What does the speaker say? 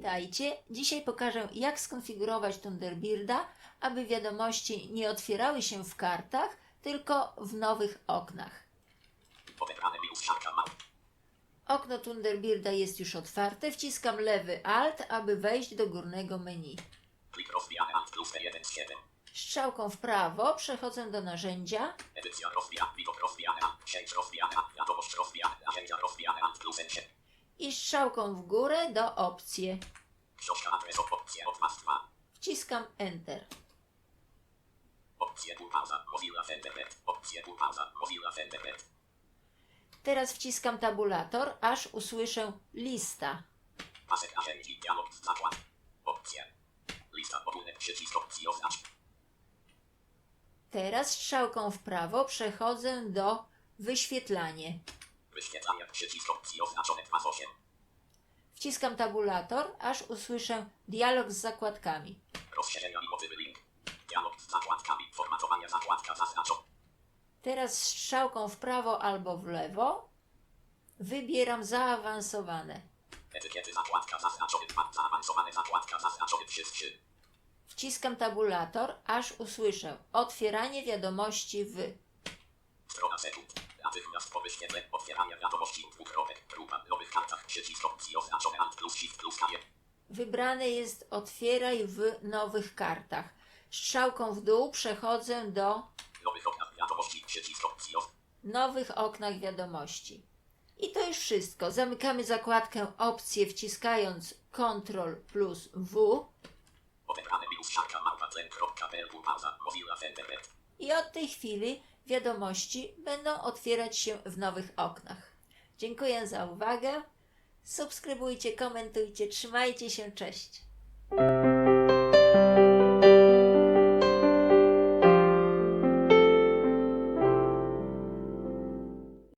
Witajcie. Dzisiaj pokażę, jak skonfigurować Thunderbirda, aby wiadomości nie otwierały się w kartach, tylko w nowych oknach. Okno Thunderbirda jest już otwarte. Wciskam lewy Alt, aby wejść do górnego menu. Plik rozwijany Alt plus T1 z 7. Strzałką w prawo przechodzę do narzędzia Edycja rozwijana. Widok. Sieć rozwijany Alt. Wiadomość rozwijana. Narzędzia plus N7. I strzałką w górę do opcje. Książka opcje Opmast 2. Wciskam Enter. Opcje. Mozilla Thunderbird. Opcje. Mozilla Thunderbird. Teraz wciskam tabulator, aż usłyszę lista. Pasek narzędzi. Dialog zakład. Opcje. Lista ogólne. Przycisk opcji oznacz. Teraz strzałką w prawo przechodzę do wyświetlanie. Wyświetlanie. Przycisk opcji oznaczone 2 z 8. Wciskam tabulator, aż usłyszę dialog z zakładkami. Rozszerzenia i link. Dialog z zakładkami. Formatowania zakładka zaznaczona. Teraz strzałką w prawo albo w lewo wybieram zaawansowane. Etykiety zakładka zaznaczony 2. Zaawansowane zakładka zaznaczony 3 z 3. Wciskam tabulator, aż usłyszę otwieranie wiadomości w. Strona sekund. Natychmiast po wyświetle otwierania wiadomości nowych kartach. Przycisk opcji oznaczone Alt plus Shift plus K. Wybrane jest otwieraj w nowych kartach. Strzałką w dół przechodzę do Nowych oknach wiadomości. Przycisk opcji nowych oknach wiadomości. I to już wszystko. Zamykamy zakładkę opcje wciskając Ctrl plus W Odebrane minus siarka małpa tlen.pl pół pauza. Mozilla Thunderbird. i od tej chwili wiadomości będą otwierać się w nowych oknach. Dziękuję za uwagę. Subskrybujcie, komentujcie, trzymajcie się, cześć.